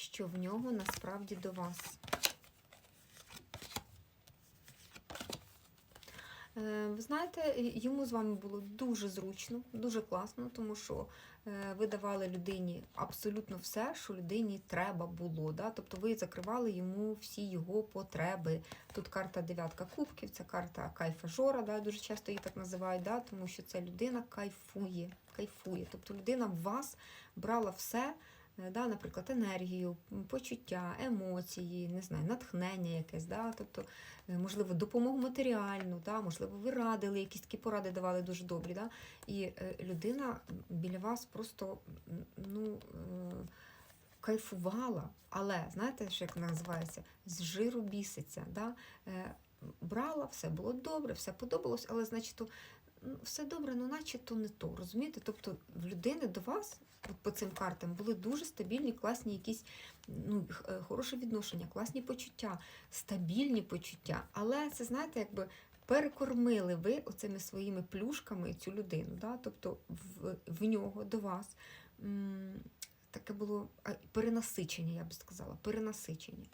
що в нього насправді до вас. Е, Ви знаєте, йому з вами було дуже зручно, дуже класно, тому що е, ви давали людині абсолютно все, що людині треба було. Да? Тобто ви закривали йому всі його потреби. Тут карта дев'ятка кубків, це карта кайфажора, да? дуже часто її так називають, да? тому що це людина кайфує, кайфує. Тобто людина в вас брала все. Е, Да, наприклад, енергію, почуття, емоції, не знаю, натхнення якесь, да, тобто, е, можливо, допомогу матеріальну, да, можливо, ви радили, якісь такі поради давали дуже добрі. Да, і е, людина біля вас просто ну, кайфувала, але знаєте, що як називається? З жиру біситься. Да? Брала, все було добре, все подобалось, але, значить, все добре, ну наче то не то. Розумієте? Тобто в людини до вас от по цим картам були дуже стабільні, класні якісь ну, е, відношення, класні почуття, стабільні почуття. Але це, знаєте, якби перекормили ви оцими своїми плюшками цю людину. Да? Тобто в, в нього до вас м, таке було перенасичення, я би сказала, перенасичення.